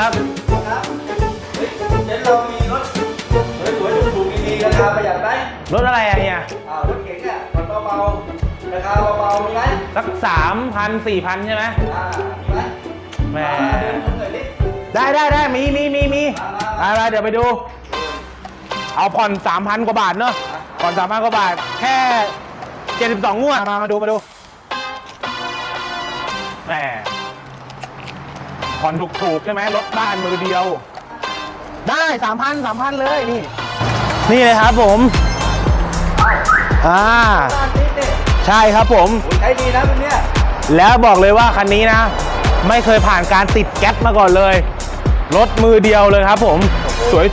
ครับเฮ้ยเจ๊เรามีรถสวยๆถูกๆดีๆราคาประหยัดไหมรถอะไรอะเนี่ยอ้ารถเก๋งอะมันเบาๆราคาเบาๆมีไหมสักสามพันสี่พันใช่ไหมอ่ามีไหมแหมเดินหน่อยดิได้ได้ได้มีมีมีมีมามาอะไรเดี๋ยวไปดู เอาผ่อนสามพันกว่าบาทเนอะผ่อนสามพันกว่าบาท แค่เจ็ดสิบสองงวดมามาดูมาดูแหม ผ่อนถูกๆใช่ไหมรถบ้านมือเดียว ได้สามพันสามพันเลยนี่ นี่เลยครับผมอ่าบ้านนี้เนี่ยใช่ครับผมโอ้ยใช้ดีนะพวกเนี้ยแล้วบอกเลยว่าคันนี้นะ ไม่เคยผ่านการติดแก๊สมาก่อนเลย รถมือเดียวเลยครับผม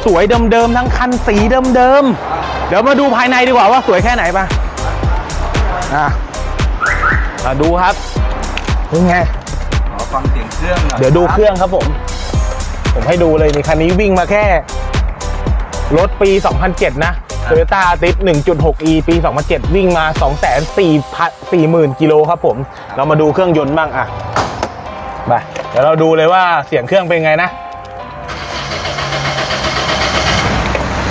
สวยๆเดิมๆทั้งคันสีเดิมๆเดี๋ยวมาดูภายในดีกว่าว่าสวยแค่ไหนปะอะมาดูครับนี่ไง ขอฟังเสียงเครื่องหน่อยเดี๋ยวดูเครื่องครับผม ผมให้ดูเลยนี่คันนี้วิ่งมาแค่ รถปี 2007 นะ Toyota a t i s 1.6e ปี 2007 วิ่งมา 240,000กิโลครับผม เรามาดูเครื่องยนต์บ้างอะไปเดี๋ยวเราดูเลยว่าเสียงเครื่องเป็นไงนะ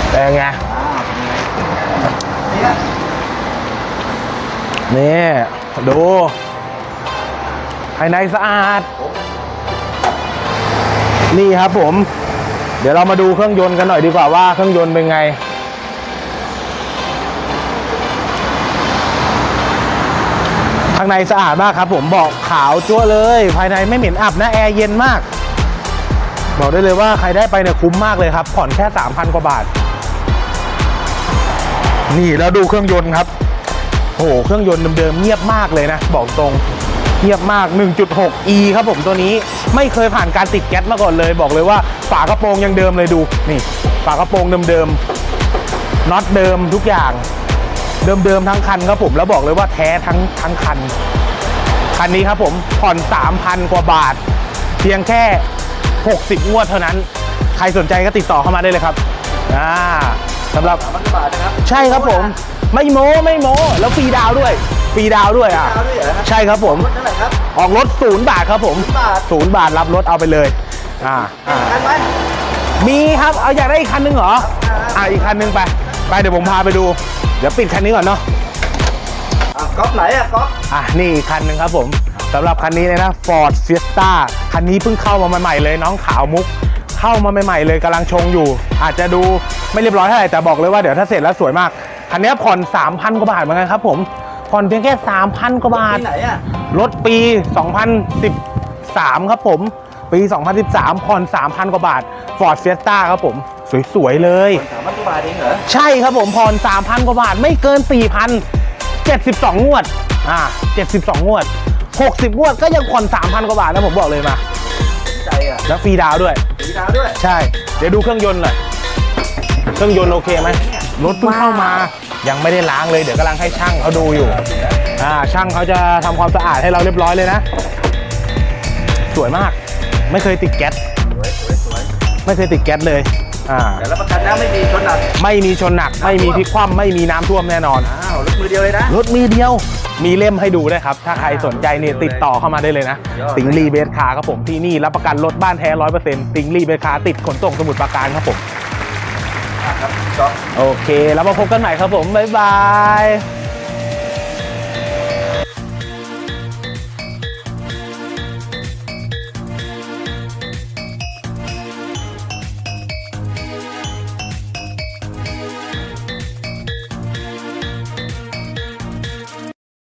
เป็นไงอ่าเป็นไงเนี่ยนี่ดู ภายในสะอาด นี่ครับผม เดี๋ยวเรามาดูเครื่องยนต์กันหน่อยดีกว่าว่าเครื่องยนต์เป็นไง ข้างในสะอาดมากครับผมบอกขาวจั่วเลย ภายในไม่เหม็นอับนะแอร์เย็นมาก บอกได้เลยว่าใครได้ไปเนี่ยคุ้มมากเลยครับ ผ่อนแค่ 3,000 กว่าบาท นี่แล้วดูเครื่องยนต์ครับโอ้โหเครื่องยนต์เดิมๆเงียบมากเลยนะ บอกตรง เงียบมาก 1.6e ครับผมตัวนี้ไม่เคยผ่านการติดแก๊สมาก่อนเลย บอกเลยว่าฝากระโปรงยังเดิมเลยดูนี่ฝากระโปรงเดิมๆน็อตเดิมทุกอย่าง เดิมๆทั้งคันครับผมแล้วบอกเลยว่าแท้ทั้งทั้งคันคันนี้ครับผมผ่อน 3,000 กว่าบาท เพียงแค่ 60 งวดเท่านั้น ใครสนใจก็ติดต่อเข้ามาได้เลยครับอ่าสำหรับสามพันกว่าบาทนะครับใช่ครับผม ไม่โม้ไม่โม้แล้วฟรีดาวน์ด้วยฟ รีดาวน์ด้วยอะ ดาวด้วยเหรอฮะใช่ครับผมรถเท่าไหร่ครับ ออกรถศูนย์บาทครับผมบาท ศูนย์บาทรับรถเอาไปเลยอ่าอ่าทันไหม มีครับ เอาอยากได้อีกคันนึงเหรอ อ่าอีกคันนึงไป ไปเดี๋ยวผมพาไปดู เดี๋ยวปิดคันนี้ก่อนเนาะ อะก๊อฟไหนอะก๊อฟอะนี่อีกคันหนึ่งครับผมสำหรับคันนี้เลยนะ Ford Fiesta คันนี้เพิ่งเข้ามาใหม่ๆเลยน้องขาวมุก เข้ามาใหม่ๆเลยกำลังชงอยู่ อาจจะดูไม่เรียบร้อยเท่าไหร่แต่บอกเลยว่าเดี๋ยวถ้าเสร็จแล้วสวยมาก คันนี้ผ่อน 3,000 กว่าบาทเหมือนกันครับผม ผ่อนเพียงแค่ 3,000 กว่าบาท ที่ไหนอะรถปี 2013 ครับผม ปี 2013 ผ่อน 3,000 กว่าบาท Ford Fiesta ครับผม สวย ๆ เลย สามพันกว่าบาทเองเหรอใช่ครับผมผ่อน 3,000 กว่าบาท ไม่เกิน 4,000 72 งวด อ่า 72 งวด 60 งวดก็ยังผ่อน 3,000 กว่าบาทนะผมบอกเลยมา ใจอะแล้วฟรีดาวน์ด้วยมีดาวด้วย ใช่ เดี๋ยวดูเครื่องยนต์หน่อย เครื่องยนต์โอเคไหมรถเพิ่งเข้ามา ยังไม่ได้ล้างเลยเดี๋ยวกำลังให้ช่างเขาดูอยู่อ่าช่างเขาจะทำความสะอาดให้เราเรียบร้อยเลยนะ สวยมากไม่เคยติดแก๊สสวยสวยสวยไม่เคยติดแก๊สเลยอ่าแต่รับประกันนะไม่มีชนหนักไม่มีชนหนัก ไม่มีพลิกคว่ำไม่มีน้ำท่วมแน่นอนอ้าวรถมือเดียวเลยนะรถมีเดียวมีเล่มให้ดูได้วยครับ ถ้าใครสนใจเนี่ยติดต่อเข้ามาได้เลยนะยอดติงลีเบสคาร์ครับผมที่นี่รับประกันรถบ้านแท้ร้อยเปอร์เซ็นต์ติงลีเบสคาร์ติดขนส่งสมุทรปราการครับผมอะ ครับจ๊อบ โอเค แล้วมาพบกันใหม่ครับผม บ๊ายบาย